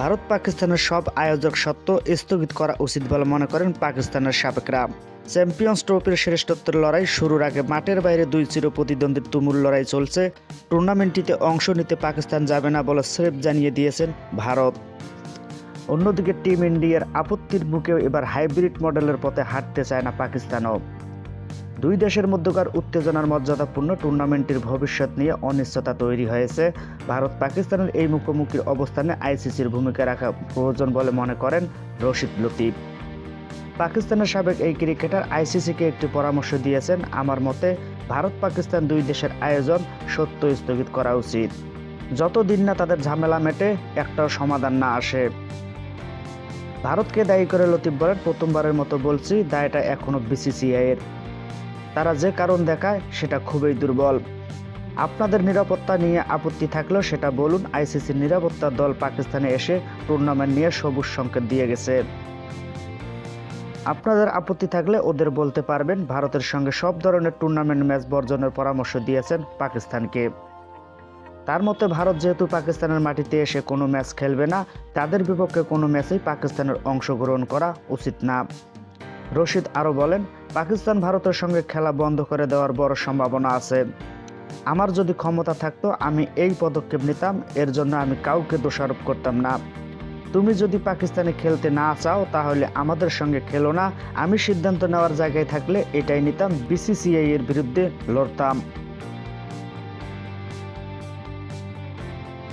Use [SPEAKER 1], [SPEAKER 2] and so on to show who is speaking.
[SPEAKER 1] ভারত পাকিস্তানের সব আয়োজক সত্ত্ব স্থগিত করা উচিত বলে মনে করেন পাকিস্তানের সাবেকরা। চ্যাম্পিয়ন্স ট্রফির শ্রেষ্ঠত্বের লড়াই শুরুর আগে মাঠের বাইরে দুই চির প্রতিদ্বন্দ্বীর তুমুল লড়াই চলছে। টুর্নামেন্টটিতে অংশ নিতে পাকিস্তান যাবে না বলে স্রেফ জানিয়ে দিয়েছেন ভারত। অন্যদিকে টিম ইন্ডিয়ার আপত্তির মুখেও এবার হাইব্রিড মডেলের পথে হাঁটতে চায় না পাকিস্তানও। দুই দেশের মধ্যকার উত্তেজনার মর্যাদাপূর্ণ টুর্নামেন্টের ভবিষ্যৎ নিয়ে অনিশ্চয়তা তৈরি হয়েছে। ভারত পাকিস্তানের এই মুখোমুখির অবস্থানে আইসিসির ভূমিকা রাখা প্রয়োজন বলে মনে করেন রশিদ লতিফ। পাকিস্তানের সাবেক এই ক্রিকেটার আইসিসিকে একটি পরামর্শ দিয়েছেন, আমার মতে ভারত পাকিস্তান দুই দেশের আয়োজন সত্য স্থগিত করা উচিত। যতদিন না তাদের ঝামেলা মেটে, একটাও সমাধান না আসে। ভারতকে দায়ী করে লতিফ বলেন, প্রথমবারের মতো বলছি, দায়টা এখনও বিসিসিআই এর তারা যে কারণ দেখায় সেটা খুবই দুর্বল। আপনাদের নিরাপত্তা নিয়ে আপত্তি থাকলেও সেটা বলুন, আইসিসির নিরাপত্তা দল পাকিস্তানে এসে টুর্নামেন্ট নিয়ে সবুজ সংকেত দিয়ে গেছে। আপনাদের আপত্তি থাকলে ওদের বলতে পারবেন, ভারতের সঙ্গে সব ধরনের টুর্নামেন্ট ম্যাচ বর্জনের পরামর্শ দিয়েছেন পাকিস্তানকে। তার মতে, ভারত যেহেতু পাকিস্তানের মাটিতে এসে কোনো ম্যাচ খেলবে না, তাদের বিপক্ষে কোনো ম্যাচেই পাকিস্তানের অংশগ্রহণ করা উচিত না। রশিদ আরও বলেন পাকিস্তান ভারতের সঙ্গে খেলা বন্ধ করে দেওয়ার বড় সম্ভাবনা আছে। আমার যদি ক্ষমতা থাকতো, আমি এই পদক্ষেপ নিতাম, এর জন্য আমি কাউকে দোষারোপ করতাম না। তুমি যদি পাকিস্তানে খেলতে না চাও, তাহলে আমাদের সঙ্গে খেলো না। আমি সিদ্ধান্ত নেওয়ার জায়গায় থাকলে এটাই নিতাম, বিসিসিআই এর বিরুদ্ধে লড়তাম।